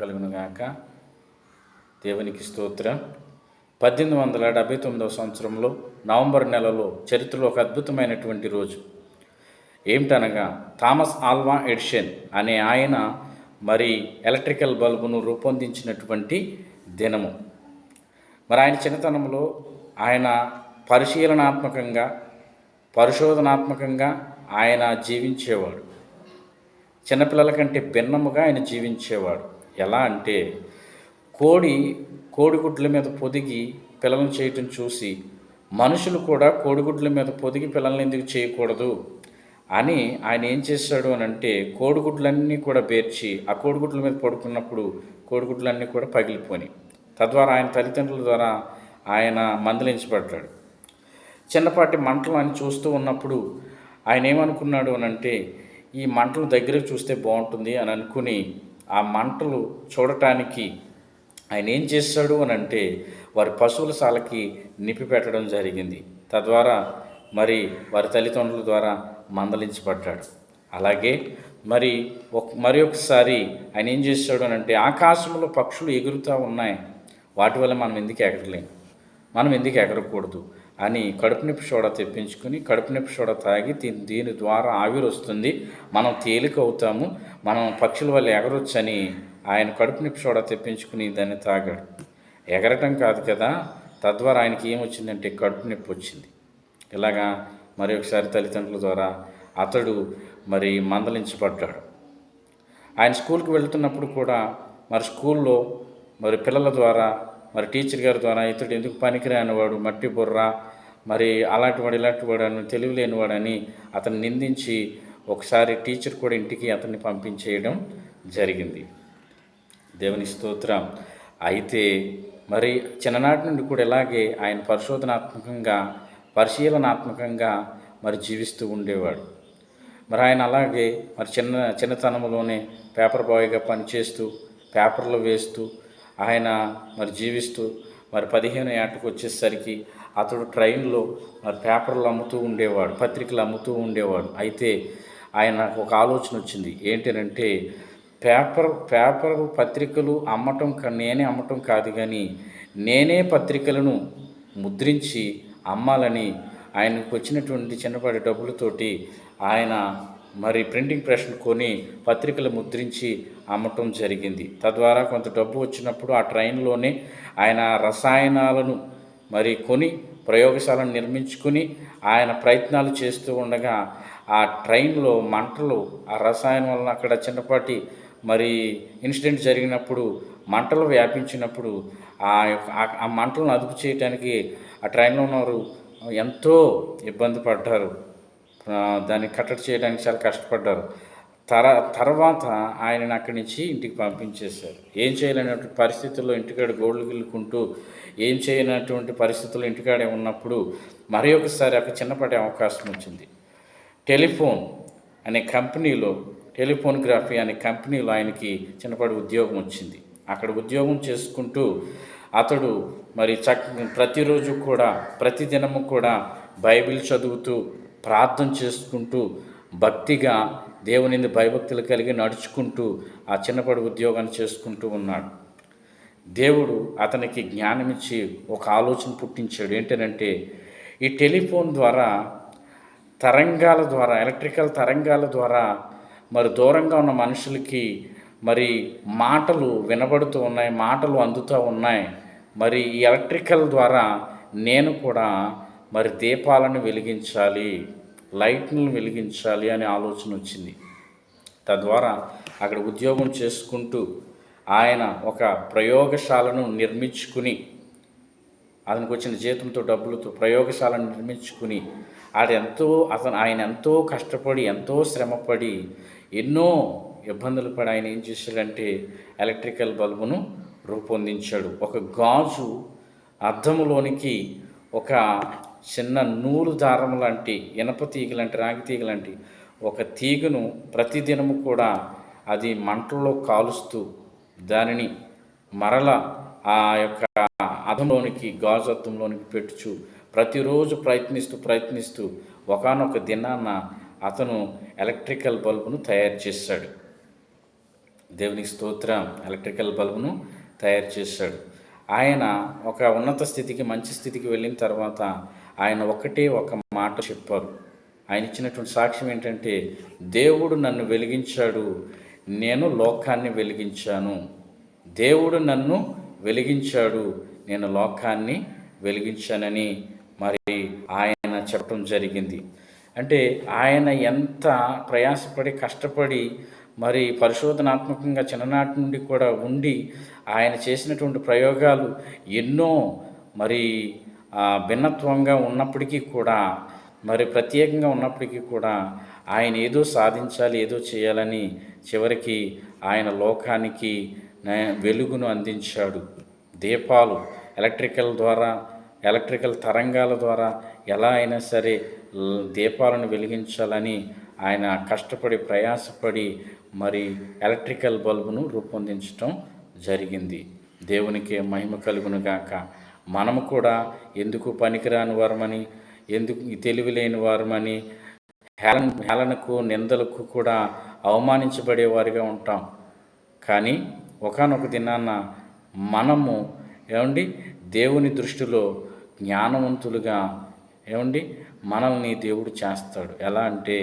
కలుగునుగాక. దేవునికి స్తోత్రం. పద్దెనిమిది వందల డెబ్బై తొమ్మిదవ సంవత్సరంలో నవంబర్ నెలలో చరిత్రలో ఒక అద్భుతమైనటువంటి రోజు. ఏమిటనగా థామస్ ఆల్వా ఎడిషన్ అనే ఆయన మరి ఎలక్ట్రికల్ బల్బును రూపొందించినటువంటి దినము. మరి ఆయన చిన్నతనంలో ఆయన పరిశీలనాత్మకంగా పరిశోధనాత్మకంగా ఆయన జీవించేవాడు. చిన్నపిల్లల కంటే భిన్నముగా ఆయన జీవించేవాడు. ఎలా అంటే కోడి కోడిగుడ్ల మీద పొదిగి పిల్లలను చేయటం చూసి మనుషులు కూడా కోడిగుడ్ల మీద పొదిగి పిల్లల్ని ఎందుకు చేయకూడదు అని ఆయన ఏం చేశాడు అని అంటే కోడిగుడ్లన్నీ కూడా పేర్చి ఆ కోడిగుడ్ల మీద పడుకున్నప్పుడు కోడిగుడ్లన్నీ కూడా పగిలిపోయి తద్వారా ఆయన తల్లిదండ్రుల ద్వారా ఆయన మందలించబడ్డాడు. చిన్నపాటి మంటలు అని చూస్తూ ఉన్నప్పుడు ఆయన ఏమనుకున్నాడు అని అంటే ఈ మంటలు దగ్గరకు చూస్తే బాగుంటుంది అని అనుకుని ఆ మంటలు చూడటానికి ఆయన ఏం చేశాడు అని అంటే వారి పశువుల సాలకి నిప్పి పెట్టడం జరిగింది. తద్వారా మరి వారి తల్లిదండ్రుల ద్వారా మందలించబడ్డాడు. అలాగే మరి ఒక మరి ఒకసారి ఆయన ఏం చేశాడు అని అంటే ఆకాశంలో పక్షులు ఎగురుతూ ఉన్నాయి. వాటి వల్ల మనం ఎందుకు ఎగరలేము మనం ఎందుకు ఎగరకూడదు? అని కడుపు నొప్పి సోడా తెప్పించుకుని కడుపు నొప్పి సోడా తాగి దీని దీని ద్వారా ఆవిరి వస్తుంది. మనం తేలిక అవుతాము. మనం పక్షుల వల్ల ఎగరొచ్చని ఆయన కడుపు నొప్పి సోడా తెప్పించుకుని దాన్ని తాగాడు. ఎగరటం కాదు కదా. తద్వారా ఆయనకి ఏమొచ్చిందంటే కడుపు నొప్పి వచ్చింది. ఇలాగా మరి ఒకసారి తల్లిదండ్రుల ద్వారా అతడు మరి మందలించబడ్డాడు. ఆయన స్కూల్కి వెళ్తున్నప్పుడు కూడా మరి స్కూల్లో మరి పిల్లల ద్వారా మరి టీచర్ గారి ద్వారా ఇతడు ఎందుకు పనికిరానివాడు? మట్టి బుర్ర మరి అలాంటి వాడు ఇలాంటి వాడు తెలివి లేనివాడని అతను నిందించి ఒకసారి టీచర్ కూడా ఇంటికి అతన్ని పంపించేయడం జరిగింది. దేవుని స్తోత్రం. అయితే మరి చిన్ననాటి నుండి కూడా ఇలాగే ఆయన పరిశోధనాత్మకంగా పరిశీలనాత్మకంగా మరి జీవిస్తూ ఉండేవాడు. మరి ఆయన అలాగే మరి చిన్న చిన్నతనంలోనే పేపర్ బాయ్గా పనిచేస్తూ పేపర్లు వేస్తూ ఆయన మరి జీవిస్తూ మరి పదిహేను ఏటకు వచ్చేసరికి అతడు ట్రైన్లో మరి పేపర్లు అమ్ముతూ ఉండేవాడు పత్రికలు అమ్ముతూ ఉండేవాడు. అయితే ఆయన ఒక ఆలోచన వచ్చింది. ఏంటంటే పేపర్ పేపర్ పత్రికలు అమ్మటం నేనే అమ్మటం కాదు కానీ నేనే పత్రికలను ముద్రించి అమ్మాలని ఆయనకు వచ్చినటువంటి చిన్నపాటి డబ్బులతోటి ఆయన మరి ప్రింటింగ్ ప్రెస్ను కొని పత్రికలు ముద్రించి అమ్మటం జరిగింది. తద్వారా కొంత డబ్బు వచ్చినప్పుడు ఆ ట్రైన్లోనే ఆయన రసాయనాలను మరి కొని ప్రయోగశాలను నిర్మించుకుని ఆయన ప్రయత్నాలు చేస్తూ ఉండగా ఆ ట్రైన్లో మంటలు ఆ రసాయనం వలన అక్కడ చిన్నపాటి మరి ఇన్సిడెంట్ జరిగినప్పుడు మంటలు వ్యాపించినప్పుడు ఆ యొక్క ఆ- మంటలను అదుపు చేయడానికి ఆ ట్రైన్లో ఉన్నవారు ఎంతో ఇబ్బంది పడ్డారు. దాన్ని కట్టడి చేయడానికి చాలా కష్టపడ్డారు. తర తర్వాత ఆయనను అక్కడి నుంచి ఇంటికి పంపించేశారు. ఏం చేయలేనటువంటి పరిస్థితుల్లో ఇంటికాడ గోళ్ళు గిల్లుకుంటూ ఏం చేయనటువంటి పరిస్థితుల్లో ఇంటికాడే ఉన్నప్పుడు మరి ఒకసారి ఒక చిన్నపాటి అవకాశం వచ్చింది. టెలిఫోన్ అనే కంపెనీలో టెలిఫోన్గ్రఫీ అనే కంపెనీలో ఆయనకి చిన్నపాటి ఉద్యోగం వచ్చింది. అక్కడ ఉద్యోగం చేసుకుంటూ అతడు మరి చక్ ప్రతిరోజు కూడా ప్రతిదినము కూడా బైబిల్ చదువుతూ ప్రార్థన చేసుకుంటూ భక్తిగా దేవునింది భయభక్తులు కలిగి నడుచుకుంటూ ఆ చిన్నపాటి ఉద్యోగాన్ని చేసుకుంటూ ఉన్నాడు. దేవుడు అతనికి జ్ఞానమిచ్చి ఒక ఆలోచన పుట్టించాడు. ఏంటంటే ఈ టెలిఫోన్ ద్వారా తరంగాల ద్వారా ఎలక్ట్రికల్ తరంగాల ద్వారా మరి దూరంగా ఉన్న మనుషులకి మరి మాటలు వినబడుతూ ఉన్నాయి మాటలు అందుతూ ఉన్నాయి. మరి ఈ ఎలక్ట్రికల్ ద్వారా నేను కూడా మరి దీపాలను వెలిగించాలి. లైట్ను వెలిగించాలి అనే ఆలోచన వచ్చింది. తద్వారా అక్కడ ఉద్యోగం చేసుకుంటూ ఆయన ఒక ప్రయోగశాలను నిర్మించుకుని అతనికి వచ్చిన జీతంతో డబ్బులతో ప్రయోగశాలను నిర్మించుకుని ఆడ ఎంతో అతను ఆయన ఎంతో కష్టపడి ఎంతో శ్రమపడి ఎన్నో ఇబ్బందులు పడి ఆయన ఏం చేశాడంటే ఎలక్ట్రికల్ బల్బును రూపొందించాడు. ఒక గాజు అద్దములోనికి ఒక చిన్న నూలు దారం లాంటి ఇనప తీగ లాంటి రాగి తీగ లాంటి ఒక తీగను ప్రతిదినము కూడా అది మంటల్లో కాలుస్తూ దానిని మరల ఆ యొక్క అదంలోనికి గాజు అద్దంలోనికి పెట్టుచు ప్రతిరోజు ప్రయత్నిస్తూ ప్రయత్నిస్తూ ఒకానొక దినాన అతను ఎలక్ట్రికల్ బల్బును తయారు చేశాడు దేవునికి స్తోత్రం. ఎలక్ట్రికల్ బల్బును తయారు చేశాడు ఆయన ఒక ఉన్నత స్థితికి మంచి స్థితికి వెళ్ళిన తర్వాత ఆయన ఒకటే ఒక మాట చెప్పారు. ఆయన ఇచ్చినటువంటి సాక్ష్యం ఏంటంటే దేవుడు నన్ను వెలిగించాడు నేను లోకాన్ని వెలిగించాను. దేవుడు నన్ను వెలిగించాడు నేను లోకాన్ని వెలిగించానని మరి ఆయన చెప్పడం జరిగింది. అంటే ఆయన ఎంత ప్రయాసపడి కష్టపడి మరి పరిశోధనాత్మకంగా చిన్ననాటి నుండి కూడా ఉండి ఆయన చేసినటువంటి ప్రయోగాలు ఎన్నో మరి భిన్నత్వంగా ఉన్నప్పటికీ కూడా మరి ప్రత్యేకంగా ఉన్నప్పటికీ కూడా ఆయన ఏదో సాధించాలి ఏదో చేయాలని చివరికి ఆయన లోకానికి వెలుగును అందించాడు. దీపాలు ఎలక్ట్రికల్ ద్వారా ఎలక్ట్రికల్ తరంగాల ద్వారా ఎలా అయినా సరే దీపాలను వెలిగించాలని ఆయన కష్టపడి ప్రయాసపడి మరి ఎలక్ట్రికల్ బల్బును రూపొందించటం జరిగింది. దేవునికి మహిమ కలుగును గాక మనము కూడా ఎందుకు పనికిరాని వారమని ఎందుకు తెలివి లేని వారమని హేళన హేళనకు నిందలకు కూడా అవమానించబడే వారిగా ఉంటాం. కానీ ఒకనొక దినాన మనము ఏమండి? దేవుని దృష్టిలో జ్ఞానవంతులుగా ఏమండి? మనల్ని దేవుడు చేస్తాడు. ఎలా అంటే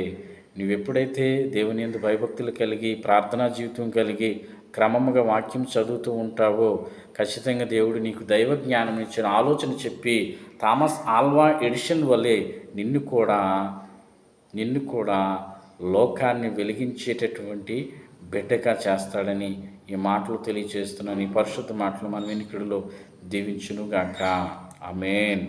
నువ్వు ఎప్పుడైతే దేవుని ఎందు భయభక్తులు కలిగి ప్రార్థనా జీవితం కలిగి క్రమముగా వాక్యం చదువుతూ ఉంటావో ఖచ్చితంగా దేవుడు నీకు దైవ జ్ఞానం ఇచ్చిన ఆలోచన చెప్పి థామస్ ఆల్వా ఎడిషన్ వలె నిన్ను కూడా నిన్ను కూడా లోకాన్ని వెలిగించేటటువంటి బిడ్డగా చేస్తాడని ఈ మాటలు తెలియజేస్తున్నాను. ఈ పరిశుద్ధ మాటలు మన వెనుకడిలో దీవించునుగాక. ఆమెన్.